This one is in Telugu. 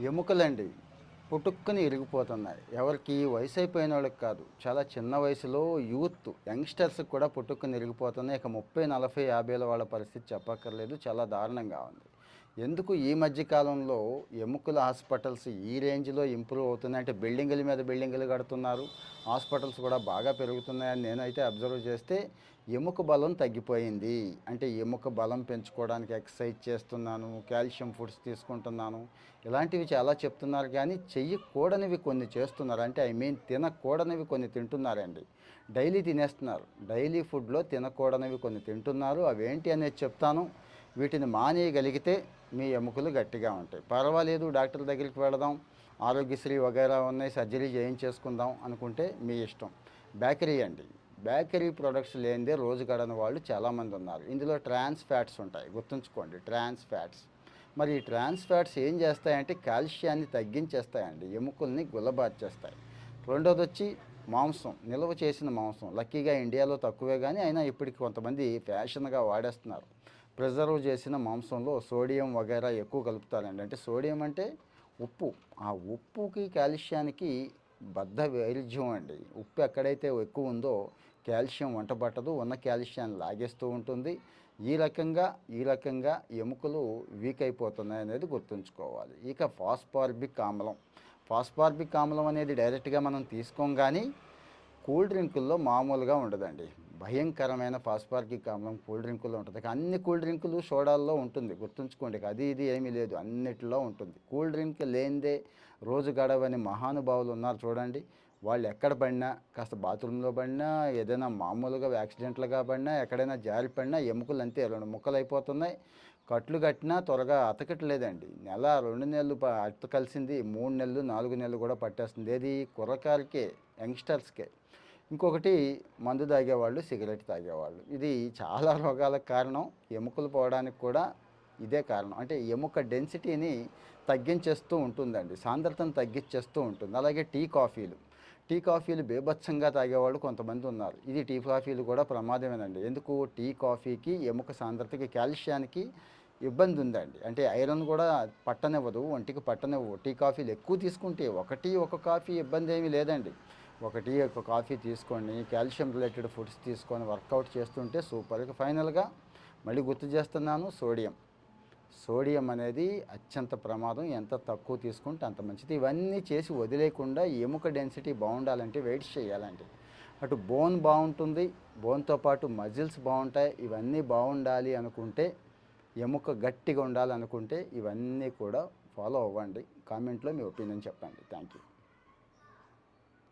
ఎముకలండి పుట్టుక్కుని ఇరిగిపోతున్నాయి. ఎవరికి వయసు అయిపోయిన వాళ్ళకి కాదు. చాలా చిన్న వయసులో యూత్ యంగ్స్టర్స్ కూడా పుట్టుక్కుని ఇరిగిపోతున్నాయి. ఇక ముప్పై నలభై యాభైల వాళ్ళ పరిస్థితి చెప్పక్కర్లేదు. చాలా దారుణంగా ఉంది. ఎందుకు ఈ మధ్య కాలంలో ఎముకల హాస్పిటల్స్ ఈ రేంజ్లో ఇంప్రూవ్ అవుతున్నాయి? అంటే బిల్డింగుల మీద బిల్డింగులు కడుతున్నారు. హాస్పిటల్స్ కూడా బాగా పెరుగుతున్నాయని నేనైతే అబ్జర్వ్ చేస్తే ఎముక బలం తగ్గిపోయింది. అంటే ఎముక బలం పెంచుకోవడానికి ఎక్సర్సైజ్ చేస్తున్నాను కాల్షియం ఫుడ్స్ తీసుకుంటున్నాను. ఇలాంటివి చాలా చెప్తున్నారు. కానీ చెయ్యకూడనివి కొన్ని చేస్తున్నారు. అంటే ఐ మీన్ తినకూడనివి కొన్ని తింటున్నారండి. డైలీ తినేస్తున్నారు. డైలీ ఫుడ్లో తినకూడనివి కొన్ని తింటున్నారు. అవేంటి అనేది చెప్తాను. వీటిని మానేయగలిగితే మీ ఎముకలు గట్టిగా ఉంటాయి. పర్వాలేదు డాక్టర్ దగ్గరికి వెళదాం. ఆరోగ్యశ్రీ వగైరా ఉన్నాయి సర్జరీ చేయించేసుకుందాం అనుకుంటే మీ ఇష్టం. బేకరీ అండి. బేకరీ ప్రొడక్ట్స్ లేనిదే రోజు గడని వాళ్ళు చాలామంది ఉన్నారు. ఇందులో ట్రాన్స్ ఫ్యాట్స్ ఉంటాయి. గుర్తుంచుకోండి ట్రాన్స్ ఫ్యాట్స్. మరి ఈ ట్రాన్స్ ఫ్యాట్స్ ఏం చేస్తాయంటే కాల్షియాన్ని తగ్గించేస్తాయండి. ఎముకల్ని గుల్లబార్చేస్తాయి. రెండోది వచ్చి మాంసం. నిల్వ చేసిన మాంసం. లక్కీగా ఇండియాలో తక్కువే కానీ అయినా ఇప్పటికి కొంతమంది ఫ్యాషన్గా వాడేస్తున్నారు. ప్రిజర్వ్ చేసిన మాంసంలో సోడియం వగైరా ఎక్కువ కలుపుతారండి. అంటే సోడియం అంటే ఉప్పు. ఆ ఉప్పుకి కాల్షియానికి బద్ధ వైరుధ్యం అండి. ఉప్పు ఎక్కడైతే ఎక్కువ ఉందో కాల్షియం వంట పట్టదు. ఉన్న కాల్షియాన్ని లాగేస్తూ ఉంటుంది. ఈ రకంగా ఈ రకంగా ఎముకలు వీక్ అయిపోతున్నాయి అనేది గుర్తుంచుకోవాలి. ఇక ఫాస్ఫార్బిక్ ఆమ్లం. ఫాస్ఫార్బిక్ ఆమ్లం అనేది డైరెక్ట్గా మనం తీసుకోం కానీ కూల్ డ్రింకుల్లో మామూలుగా ఉండదండి. భయంకరమైన ఫాస్ఫార్కిక్ ఆమ్లం కూల్ డ్రింకుల్లో ఉంటుంది. అన్ని కూల్ డ్రింకులు సోడాల్లో ఉంటుంది. గుర్తుంచుకోండి అది ఇది ఏమీ లేదు. అన్నిటిలో ఉంటుంది. కూల్ డ్రింక్ లేనిదే రోజు గడవని మహానుభావులు ఉన్నారు చూడండి. వాళ్ళు ఎక్కడ పడినా కాస్త బాత్రూంలో పడినా ఏదైనా మామూలుగా యాక్సిడెంట్లుగా పడినా ఎక్కడైనా జారి పడినా ఎముకలు అంతే రెండు ముక్కలు అయిపోతున్నాయి. కట్లు కట్టినా త్వరగా అతకట్లేదండి. నెల రెండు నెలలు ప- అతకలిసింది మూడు నెలలు నాలుగు నెలలు కూడా పట్టేస్తుంది. ఏది? కుర్రకారుకే యంగ్స్టర్స్కే. ఇంకొకటి మందు తాగేవాళ్ళు సిగరెట్ తాగేవాళ్ళు. ఇది చాలా రోగాలకు కారణం. ఎముకలు పోవడానికి కూడా ఇదే కారణం. అంటే ఎముక డెన్సిటీని తగ్గించేస్తూ ఉంటుందండి. సాంద్రతను తగ్గించేస్తూ ఉంటుంది. అలాగే టీ కాఫీలు. టీ కాఫీలు బేభత్సంగా తాగేవాళ్ళు కొంతమంది ఉన్నారు. ఇది టీ కాఫీలు కూడా ప్రమాదమేనండి. ఎందుకు? టీ కాఫీకి ఎముక సాంద్రతకి కాల్షియానికి ఇబ్బంది ఉందండి. అంటే ఐరన్ కూడా పట్టనివ్వదు ఒంటికి పట్టనివ్వవు. టీ కాఫీలు ఎక్కువ తీసుకుంటే ఒకటి ఒక కాఫీ ఇబ్బంది ఏమీ లేదండి. ఒకటి ఒక కాఫీ తీసుకొని కాల్షియం రిలేటెడ్ ఫుడ్స్ తీసుకొని వర్కౌట్ చేస్తుంటే సూపర్గా ఫైనల్గా మళ్ళీ గుర్తు చేస్తున్నాను సోడియం. సోడియం అనేది అత్యంత ప్రమాదం. ఎంత తక్కువ తీసుకుంటే అంత మంచిది. ఇవన్నీ చేసి వదిలేకుండా ఎముక డెన్సిటీ బాగుండాలంటే వెయిట్ చేయాలండి. అటు బోన్ బాగుంటుంది. బోన్తో పాటు మజిల్స్ బాగుంటాయి. ఇవన్నీ బాగుండాలి అనుకుంటే ఎముక గట్టిగా ఉండాలనుకుంటే ఇవన్నీ కూడా ఫాలో అవ్వండి. కామెంట్లో మీ ఒపీనియన్ చెప్పండి. Thank you